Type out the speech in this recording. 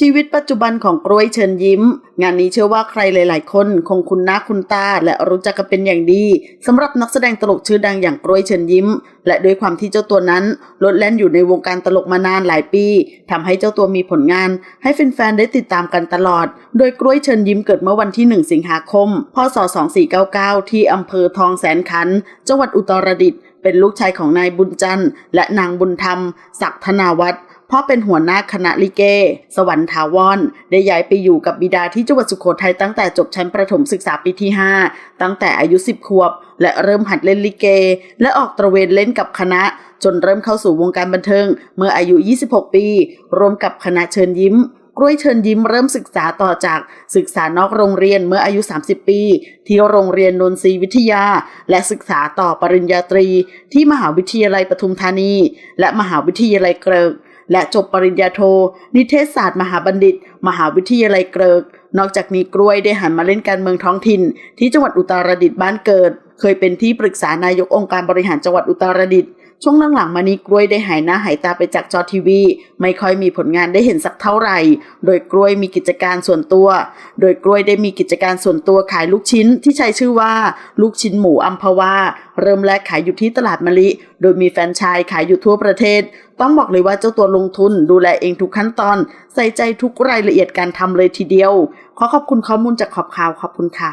ชีวิตปัจจุบันของกล้วยเชิญยิ้ม งานนี้เชื่อว่าใครหลาย ๆ คนคงคุ้นหน้าคุ้นตาและรู้จักกันเป็นอย่างดีสำหรับนักแสดงตลกชื่อดังอย่างกล้วยเชิญยิ้ม และด้วยความที่เจ้าตัวนั้นลดแล่นอยู่ในวงการตลกมานานหลายปีทำให้เจ้าตัวมีผลงาน ให้แฟน ๆ ได้ติดตามกันตลอด โดยกล้วยเชิญยิ้มเกิดเมื่อวันที่ 1 สิงหาคม พศ 2499 ที่อำเภอทองแสนขันจังหวัดอุตรดิตถ์เป็นลูกชายของนายบุญจันทร์และนางบุญธรรม ศักดิ์ธนาวัฒน์ พ่อเป็นหัวหน้าคณะลิเก สวรรค์ถาวรได้ย้ายไปอยู่กับบิดาที่จังหวัดสุโขทัยตั้งแต่จบชั้นประถมศึกษาปีที่ 5 ตั้งแต่อายุ 10 ขวบ และเริ่มหัดเล่นลิเก และออกตระเวนเล่นกับคณะ จนเริ่มเข้าสู่วงการบันเทิง เมื่ออายุ 26 ปี รวมกับคณะเชิญยิ้มกล้วยเชิญยิ้มเริ่มศึกษาต่อจากศึกษานอกโรงเรียนเมื่ออายุ 30 ปี ที่โรงเรียนนนทรีวิทยา และศึกษาต่อปริญญาตรี ที่มหาวิทยาลัยปทุมธานี และมหาวิทยาลัยเกริก และจบปริญญาโท นิเทศศาสตร์มหาบัณฑิต มหาวิทยาลัยเกริก นอกจากนี้กล้วยได้หันมาเล่นการเมืองท้องถิ่น ที่จังหวัดอุตรดิตถ์บ้านเกิด เคยเป็นที่ปรึกษานายกองค์การบริหารจังหวัดอุตรดิตถ์ ช่วงหลังๆมานี้กล้วยได้หายหน้าหายตาไปจากจอทีวี ไม่ค่อยมีผลงานได้เห็นสักเท่าไหร่ โดยกล้วยมีกิจการส่วนตัว โดยกล้วยได้มีกิจการส่วนตัวขายลูกชิ้นที่ใช้ชื่อว่า ลูกชิ้นหมูอัมพวาเริ่มแรกขายอยู่ที่ตลาดมะลิ โดยมีแฟนชายขายอยู่ทั่วประเทศ ต้องบอกเลยว่าเจ้าตัวลงทุนดูแลเองทุกขั้นตอน ใส่ใจทุกรายละเอียดการทำเลยทีเดียว ขอขอบคุณข้อมูลจากขอบข่าวขอบคุณค่ะ